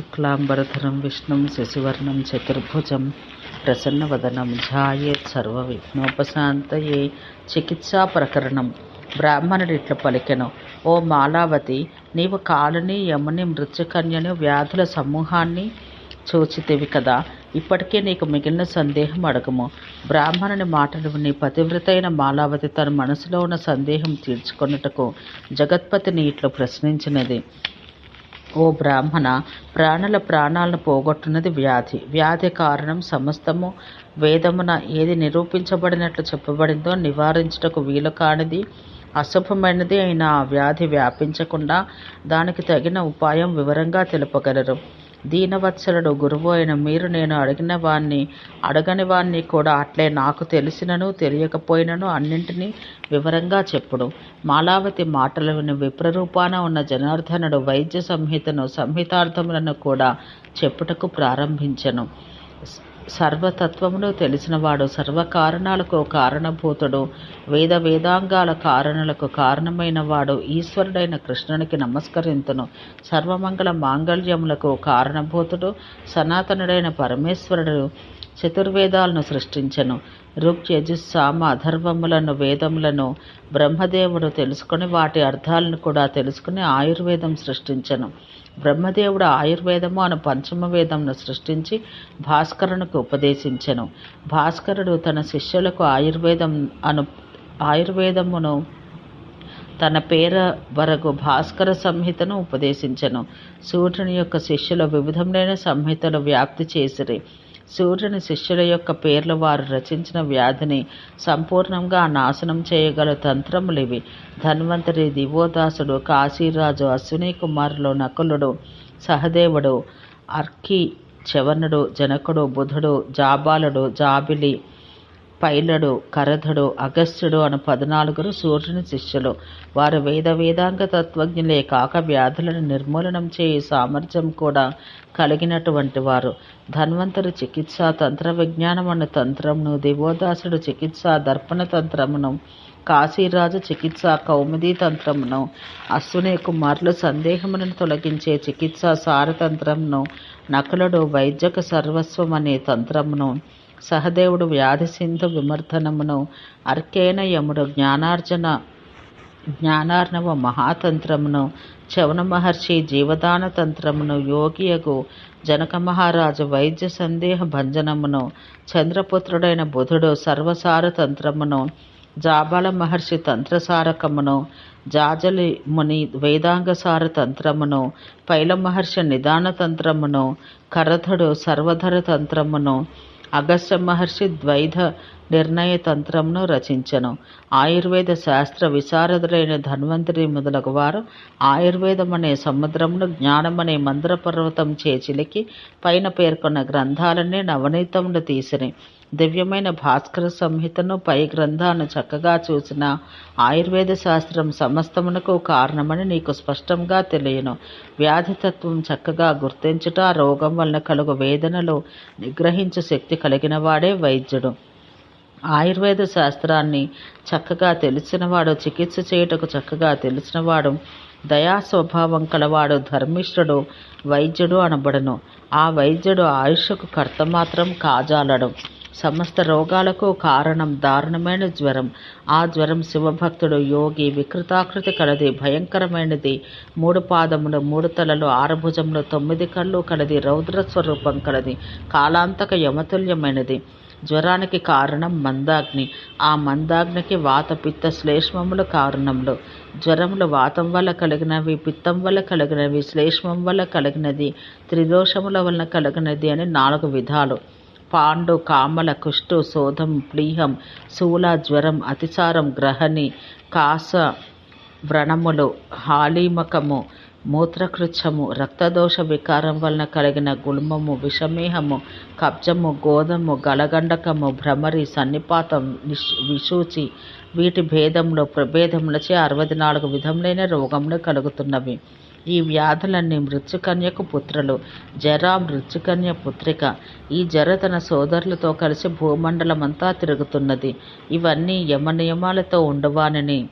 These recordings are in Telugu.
శుక్లాంబరధరం విష్ణుం శశివర్ణం చతుర్భుజం ప్రసన్నవదనం ధ్యాయేత్ సర్వవిఘ్నోపశాంతయే చికిత్సా ప్రకరణం బ్రాహ్మణుడు ఇట్ల పలికెను ఓ మాలావతి నీవు కాలుని యముని మృత్యుకన్యను వ్యాధుల సమూహాన్ని చూచితివి కదా. ఇప్పటికే నీకు మిగిలిన సందేహం అడగము. బ్రాహ్మణుని మాటలు విని పతివ్రతైన మాలావతి తన మనసులో ఉన్న సందేహం తీర్చుకొనుటకు జగత్పతిని ఇట్లు ప్రశ్నించినది. ఓ బ్రాహ్మణ ప్రాణుల ప్రాణాలను పోగొట్టున్నది వ్యాధి. వ్యాధి కారణం సమస్తము వేదమున ఏది నిరూపించబడినట్లు చెప్పబడిందో నివారించుటకు వీలు కానిది అశుభమైనది అయిన ఆ వ్యాధి వ్యాపించకుండా దానికి తగిన ఉపాయం వివరంగా తెలుపగలరు. దీనవత్సలుడు గురువు అయిన మీరు నేను అడిగిన వాణ్ణి అడగని వాణ్ణి కూడా అట్లే నాకు తెలిసినను తెలియకపోయినను అన్నింటినీ వివరంగా చెప్పుడు. మాలావతి మాటలు విని విప్రరూపాన ఉన్న జనార్దనుడు వైద్య సంహితను సంహితార్థములను కూడా చెప్పుటకు ప్రారంభించను. సర్వతత్వమును తెలిసినవాడు సర్వకారణాలకు కారణభూతుడు వేద వేదాంగాల కారణలకు కారణమైన వాడు ఈశ్వరుడైన కృష్ణునికి నమస్కరింతును. సర్వమంగళ మాంగళ్యములకు కారణభూతుడు సనాతనుడైన పరమేశ్వరుడు చతుర్వేదాలను సృష్టించెను. ఋగ్ యజుస్ సామ అధర్వములను వేదములను బ్రహ్మదేవుడు తెలుసుకొని వాటి అర్థాలను కూడా తెలుసుకుని ఆయుర్వేదం సృష్టించెను. బ్రహ్మదేవుడు ఆయుర్వేదము అను పంచమ వేదంను సృష్టించి భాస్కరునికి ఉపదేశించెను. భాస్కరుడు తన శిష్యులకు ఆయుర్వేదం అను ఆయుర్వేదమును తన పేర వరకు భాస్కర సంహితను ఉపదేశించెను. సూర్యుని యొక్క శిష్యుల వివిధములైన సంహితలు వ్యాప్తి చేసిరి. సూర్యుని శిష్యుల యొక్క పేర్లు వారు రచించిన వ్యాధిని సంపూర్ణంగా నాశనం చేయగల తంత్రములివి. ధన్వంతరి దివోదాసుడు కాశీరాజు అశ్విని కుమారులు నకులుడు సహదేవుడు అర్కి చవనుడు జనకుడు బుధుడు జాబాలుడు జాబిలి పైలడు కరధడు అగస్త్యుడు అను పద్నాలుగురు సూర్యుని శిష్యులు. వారు వేద వేదాంగ తత్వజ్ఞులే కాక వ్యాధులను నిర్మూలనం చేయు సామర్థ్యం కూడా కలిగినటువంటి వారు. ధన్వంతరు చికిత్సా తంత్ర విజ్ఞానమన్న తంత్రమును దివోదాసుడు చికిత్సా దర్పణ తంత్రమును కాశీరాజు చికిత్సా కౌముదీ తంత్రమును అశ్విని కుమారులు సందేహములను తొలగించే చికిత్సా సారతంత్రమును నకులుడు వైద్యక సర్వస్వం అనే తంత్రమును సహదేవుడు వ్యాధి సింధు విమర్ధనమును అర్కేనయముడు జ్ఞానార్జన జ్ఞానార్ణవ మహాతంత్రమును చవన మహర్షి జీవదాన తంత్రమును యోగియగు జనక మహారాజు వైద్య సందేహ భంజనమును చంద్రపుత్రుడైన బుధుడు సర్వసార తంత్రమును జాబాల మహర్షి తంత్రసారకమును జాజలి ముని వేదాంగసార తంత్రమును పైల మహర్షి నిదాన తంత్రమును కరథుడు సర్వధర తంత్రమును अगस्त महर्षिवैध నిర్ణయతంత్రంను నిర్ణయ రచించెను. ఆయుర్వేద శాస్త్ర విశారదులైన ధన్వంతరి మొదలగు వారు ఆయుర్వేదం అనే సముద్రమును జ్ఞానమనే మంద్ర పర్వతం చేచిలికి పైన పేర్కొన్న గ్రంథాలనే నవనీతమును తీసిరి. దివ్యమైన భాస్కర సంహితను పై గ్రంథాన్ని చక్కగా చూసిన ఆయుర్వేద శాస్త్రం సమస్తమునకు కారణమని నీకు స్పష్టంగా తెలియను. వ్యాధితత్వం చక్కగా గుర్తించుట రోగం వలన కలుగు వేదనలు నిగ్రహించు శక్తి కలిగిన వాడే వైద్యుడు. ఆయుర్వేద శాస్త్రాన్ని చక్కగా తెలిసినవాడు చికిత్స చేయుటకు చక్కగా తెలిసినవాడు దయా స్వభావం కలవాడు ధర్మిష్ఠుడు వైద్యుడు అనబడను. ఆ వైద్యుడు ఆయుష్కు కర్త మాత్రం కాజాలడు. సమస్త రోగాలకు కారణం దారుణమైన జ్వరం. ఆ జ్వరం శివభక్తుడు యోగి వికృతాకృతి కలది భయంకరమైనది. మూడు పాదములు మూడు తలలు ఆరు భుజములు తొమ్మిది కళ్ళు కలది రౌద్ర స్వరూపం కలది. కాలాంతక యమతుల్యమైనది. జ్వరానికి కారణం మందాగ్ని. ఆ మందాగ్నికి వాత పిత్త శ్లేష్మములు కారణములు జ్వరములు వాతం వల్ల కలిగినవి పిత్తం వల్ల కలిగినవి శ్లేష్మం వల్ల కలిగినది త్రిదోషముల వలన కలిగినది అని నాలుగు విధాలు. పాండు కామల కుష్టు శోధం ప్లీహం శూల జ్వరం అతిసారం గ్రహణి కాస వ్రణములు హాలీమకము మూత్రకృచ్ఛము రక్తదోష వికారం వలన కలిగిన గుల్మము విషమేహము కబ్జము గోధము గలగండకము భ్రమరి సన్నిపాతం విశూచి వీటి భేదములు ప్రభేదములచే అరవై నాలుగు విధములైన రోగములు కలుగుతున్నవి. ఈ వ్యాధులన్నీ మృత్యుకన్యకు పుత్రులు జర మృత్యుకన్య పుత్రిక. ఈ జర తన సోదరులతో కలిసి భూమండలమంతా తిరుగుతున్నది. ఇవన్నీ యమ నియమాలతో ఉండవానని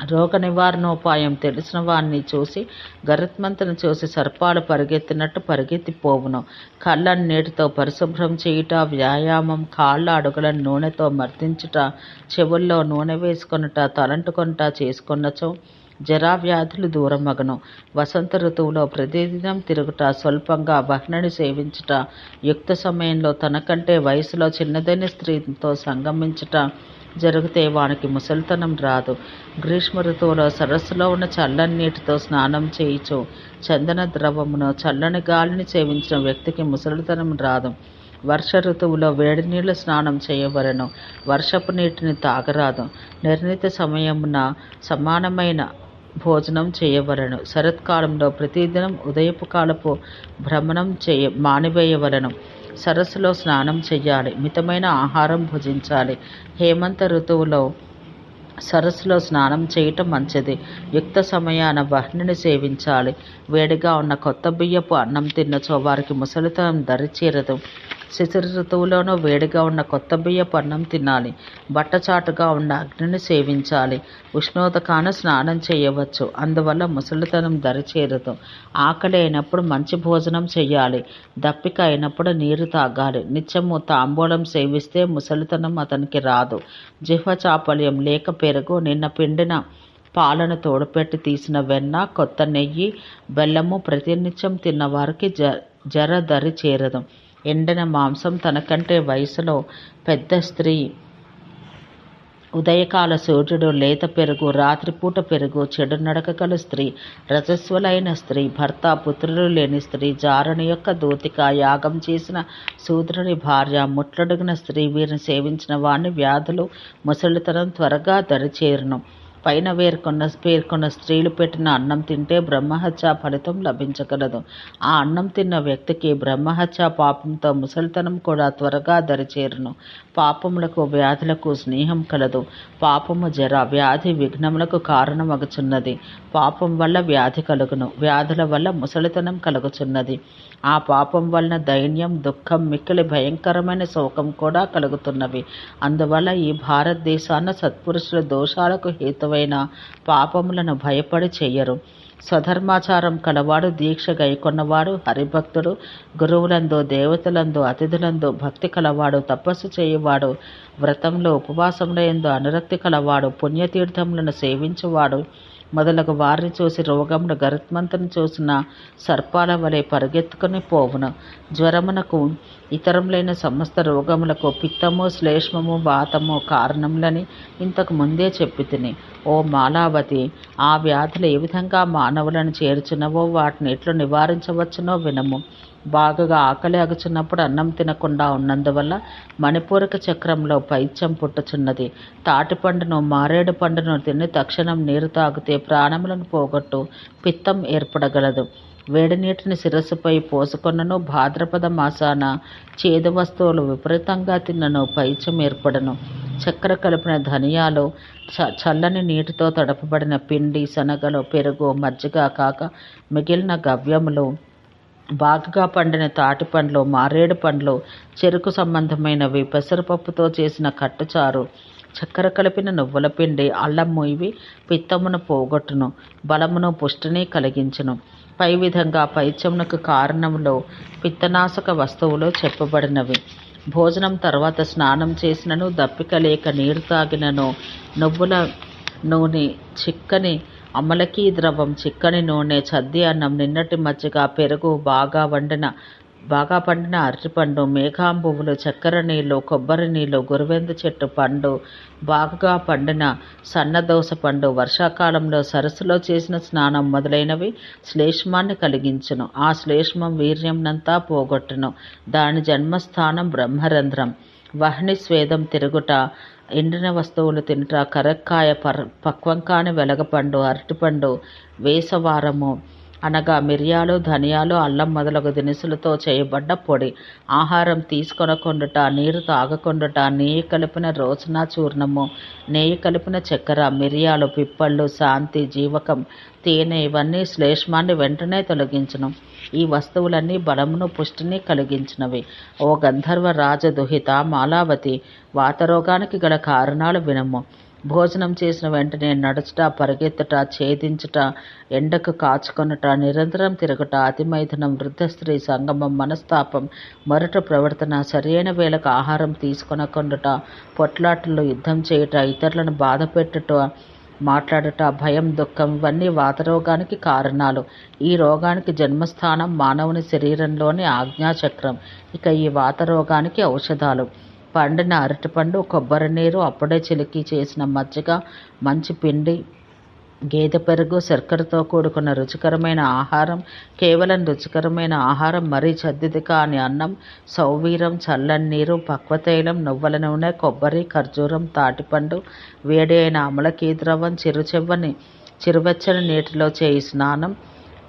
రోగ నివారణోపాయం తెలిసిన వాణ్ణి చూసి గరుత్మంతుని చూసి సర్పాలు పరిగెత్తినట్టు పరిగెత్తిపోవును. కళ్ళను నీటితో పరిశుభ్రం చేయుట వ్యాయామం కాళ్ళ అడుగులను నూనెతో మర్దించుట చెవుల్లో నూనె వేసుకొనుట తలంటుకొనుట చేసుకొనచో జరా వ్యాధులు దూరమగను. వసంత ఋతువులో ప్రతిదినం తిరుగుట స్వల్పంగా బహ్నని సేవించుట యుక్త సమయంలో తనకంటే వయసులో చిన్నదైన స్త్రీతో సంగమించుట జరిగితే వానికి ముసలితనం రాదు. గ్రీష్మ ఋతువులో సరస్సులో ఉన్న చల్లని నీటితో స్నానం చేయిచు. చందన ద్రవమును చల్లని గాలిని సేవించిన వ్యక్తికి ముసలితనం రాదు. వర్ష ఋతువులో వేడి నీళ్ళ స్నానం చేయవలను. వర్షపు నీటిని తాగరాదు. నిర్ణీత సమయమున సమానమైన భోజనం చేయవలను. శరత్కాలంలో ప్రతిదినం ఉదయపు కాలపు భ్రమణం చేయ మానివేయవలను. సరస్సులో స్నానం చేయాలి మితమైన ఆహారం భుజించాలి. హేమంత ఋతువులో సరస్సులో స్నానం చేయటం మంచిది. యుక్త సమయాన వహ్నిని సేవించాలి. వేడిగా ఉన్న కొత్త బియ్యపు అన్నం తిన్నచో వారికి ముసలితనం దరిచేరదు. శిశిర ఋతువులోనూ వేడిగా ఉన్న కొత్త బియ్యపు అన్నం తినాలి. బట్టచాటుగా ఉన్న అగ్నిని సేవించాలి. ఉష్ణోదకాన స్నానం చేయవచ్చు. అందువల్ల ముసలితనం దరిచేరదు. ఆకలి అయినప్పుడు మంచి భోజనం చేయాలి. దప్పిక అయినప్పుడు నీరు తాగాలి. నిత్యము తాంబూలం సేవిస్తే ముసలితనం అతనికి రాదు. జిహ్వ చాపల్యం లేక పెరుగు నిన్న పిండిన పాలను తోడుపెట్టి తీసిన వెన్న కొత్త నెయ్యి బెల్లము ప్రతినిత్యం తిన్న వారికి జ జర దరి చేరదు. ఎండిన మాంసం తనకంటే వయసులో పెద్ద స్త్రీ. ఉదయకాల సూర్యుడు లేత పెరుగు రాత్రిపూట పెరుగు చెడు నడకగల స్త్రీ రజస్వలైన స్త్రీ భర్త పుత్రులు లేని స్త్రీ జారుని యొక్క దూతిక యాగం చేసిన శూద్రుని భార్య ముట్లడుగిన స్త్రీ వీరిని సేవించిన వాణ్ణి వ్యాధులు ముసలితనం త్వరగా దరిచేరును. పైన వేర్కొన్న పేర్కొన్న స్త్రీలు పెట్టిన అన్నం తింటే బ్రహ్మహత్య ఫలితం లభించగలదు. ఆ అన్నం తిన్న వ్యక్తికి బ్రహ్మహత్య పాపంతో ముసలితనం కూడా త్వరగా దరిచేరును. పాపములకు వ్యాధులకు స్నేహం కలదు. పాపము జర వ్యాధి విఘ్నములకు కారణమగుచున్నది. పాపం వల్ల వ్యాధి కలుగును. వ్యాధుల వల్ల ముసలితనం కలుగుచున్నది. ఆ పాపం వలన దైన్యం దుఃఖం మిక్కిలి భయంకరమైన శోకం కూడా కలుగుతున్నవి. అందువల్ల ఈ భారతదేశాన సత్పురుషుల దోషాలకు హేతువైన పాపములను భయపడి చేయరు. స్వధర్మాచారం కలవాడు దీక్ష గైకొన్నవాడు హరిభక్తుడు గురువులందు దేవతలందు అతిథులందు భక్తి కలవాడు తపస్సు చేయవాడు వ్రతంలో ఉపవాసములందు అనురక్తి కలవాడు పుణ్యతీర్థములను సేవించువాడు మొదలగు వారిని చూసి రోగమును గరుత్మంతను చూసిన సర్పాల వలె పరిగెత్తుకుని పోవును. జ్వరమునకు ఇతరములైన సమస్త రోగములకు పిత్తము శ్లేష్మము వాతము కారణములని ఇంతకు ముందే చెప్పి తిని ఓ మాలావతి ఆ వ్యాధులు ఏ విధంగా మానవులను చేర్చునవో వాటిని ఎట్లు నివారించవచ్చునో వినము. బాగా ఆకలి అగుచున్నప్పుడు అన్నం తినకుండా ఉన్నందువల్ల మణిపూరక చక్రంలో పైత్యం పుట్టుచున్నది. తాటిపండును మారేడు పండును తిని తక్షణం నీరు తాగితే ప్రాణములను పోగొట్టు పిత్తం ఏర్పడగలదు. వేడి నీటిని శిరస్సుపై పోసుకొనను భాద్రపద మాసాన చేదు వస్తువులు విపరీతంగా తిన్నను పైచం ఏర్పడను. చక్కెర కలిపిన ధనియాలు చ చల్లని నీటితో తడపబడిన పిండి శనగలు పెరుగు మజ్జిగ కాక మిగిలిన గవ్యములు బాగా పండిన తాటి పండ్లు మారేడు పండ్లు చెరుకు సంబంధమైనవి పెసరపప్పుతో చేసిన కట్టుచారు చక్కెర కలిపిన నువ్వుల పిండి అల్లము ఇవి పిత్తమును పోగొట్టును బలమును పుష్టిని కలిగించును. పై విధంగా పైచమునకు కారణంలో పిత్తనాశక వస్తువులు చెప్పబడినవి. భోజనం తర్వాత స్నానం చేసినను దప్పిక లేక నీరు తాగినను నువ్వుల నూనె చిక్కని అమలకి ద్రవం చిక్కని నూనె చద్ది అన్నం నిన్నటి మజ్జిగ పెరుగు బాగా వండిన బాగా పండిన అరటిపండు మేఘాంబువులు చక్కెర నీళ్ళు కొబ్బరి నీళ్ళు గురువెందు చెట్టు పండు బాగా పండిన సన్నదోస పండు వర్షాకాలంలో సరస్సులో చేసిన స్నానం మొదలైనవి శ్లేష్మాన్ని కలిగించును. ఆ శ్లేష్మం వీర్యంనంతా పోగొట్టును. దాని జన్మస్థానం బ్రహ్మరంధ్రం. వహ్ని స్వేదం తిరుగుట ఎండిన వస్తువులు తినుట కరక్కాయ పర్ పక్వం కాని వెలగపండు అరటిపండు వేసవారము అనగా మిరియాలు ధనియాలు అల్లం మొదలగు దినుసులతో చేయబడ్డ పొడి. ఆహారం తీసుకొనకుండుట నీరు తాగకుండుట నెయ్యి కలిపిన రోచనా చూర్ణము. నెయ్యి కలిపిన చక్కెర మిరియాలు పిప్పళ్ళు శాంతి జీవకం తేనె ఇవన్నీ శ్లేష్మాన్ని వెంటనే తొలగించను. ఈ వస్తువులన్నీ బలమును పుష్టిని కలిగించినవి. ఓ గంధర్వ రాజదుహిత మాలావతి వాతరోగానికి గల కారణాలు వినము. భోజనం చేసిన వెంటనే నడుచుట పరిగెత్తుట ఛేదించుట ఎండకు కాచుకొనుట నిరంతరం తిరగట అతిమైథనం వృద్ధ స్త్రీ సంగమం మనస్తాపం మొరట ప్రవర్తన సరైన వేళకు ఆహారం తీసుకొనకొండుట పొట్లాటల్లో యుద్ధం చేయుట ఇతరులను బాధ పెట్టుట మాట్లాడుట భయం దుఃఖం ఇవన్నీ వాతరోగానికి కారణాలు. ఈ రోగానికి జన్మస్థానం మానవుని శరీరంలోని ఆజ్ఞాచక్రం. ఇక ఈ వాతరోగానికి ఔషధాలు. పండిన అరటిపండు కొబ్బరి నీరు అప్పుడే చిలికి చేసిన మజ్జిగ మంచి పిండి గేదె పెరుగు శర్కరతో కూడుకున్న రుచికరమైన ఆహారం కేవలం రుచికరమైన ఆహారం మరీ చద్దిది కాని అన్నం సౌవీరం చల్లని నీరు పక్వతైలం నువ్వుల నూనె కొబ్బరి ఖర్జూరం తాటిపండు వేడి అయిన అమలకీ ద్రవం చిరుచెవ్వని చిరువెచ్చని నీటిలో చేయి స్నానం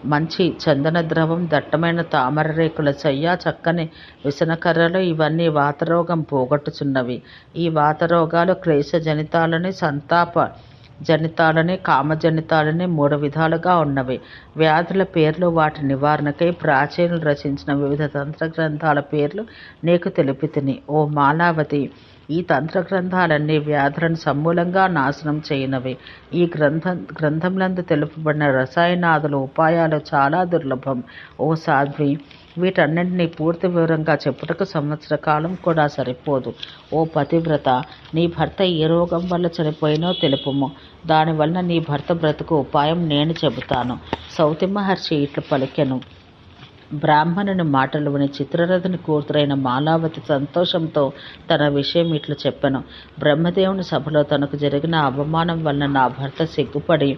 మంచి చందన ద్రవం దట్టమైన తామర రేకుల చెయ్య చక్కని విసనకర్రలు ఇవన్నీ వాతరోగం పోగొట్టుచున్నవి. ఈ వాతరోగాలు క్లేశజనితాలని సంతాప జనితాలని కామజనితాలని మూడు విధాలుగా ఉన్నవి. వ్యాధుల పేర్లు వాటి నివారణకై ప్రాచీనులు రచించిన వివిధ తంత్ర గ్రంథాల పేర్లు నీకు తెలిపితిని ఓ మాలావతి ఈ తంత్ర గ్రంథాలన్నీ వ్యాధులను సమూలంగా నాశనం చేయనవి. ఈ గ్రంథం గ్రంథంలందు తెలుపబడిన రసాయనాదుల ఉపాయాలు చాలా దుర్లభం. ఓ సాధ్వి వీటన్నింటినీ పూర్తి వివరంగా చెప్పుటకు సంవత్సర కాలం కూడా సరిపోదు. ఓ పతివ్రత నీ భర్త ఏ రోగం వల్ల చనిపోయినో తెలుపుము. దానివల్ల నీ భర్త బ్రతుకు ఉపాయం నేను చెబుతాను. సౌతి మహర్షి ఇట్లు పలికెను. బ్రాహ్మణుని మాటలు విని చిత్రరథుని కూతురైన మాలావతి సంతోషంతో తన విషయం ఇట్లు చెప్పాను. బ్రహ్మదేవుని సభలో తనకు జరిగిన అవమానం వలన నా భర్త సిగ్గుపడి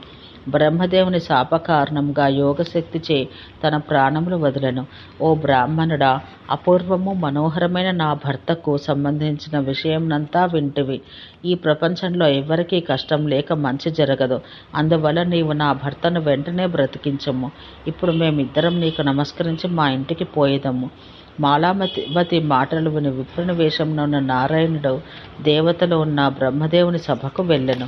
బ్రహ్మదేవుని శాప కారణంగా యోగశక్తిచే తన ప్రాణములు వదిలెను. ఓ బ్రాహ్మణుడా అపూర్వము మనోహరమైన నా భర్తకు సంబంధించిన విషయంనంతా వింటివి. ఈ ప్రపంచంలో ఎవరికీ కష్టం లేక మంచి జరగదు. అందువల్ల నీవు నా భర్తను వెంటనే బ్రతికించము. ఇప్పుడు మేమిద్దరం నీకు నమస్కరించి మా ఇంటికి పోయేదము. మాలామతి మాటలు విని విప్రుని వేషంలో ఉన్న నారాయణుడు దేవతలు ఉన్న బ్రహ్మదేవుని సభకు వెళ్ళెను.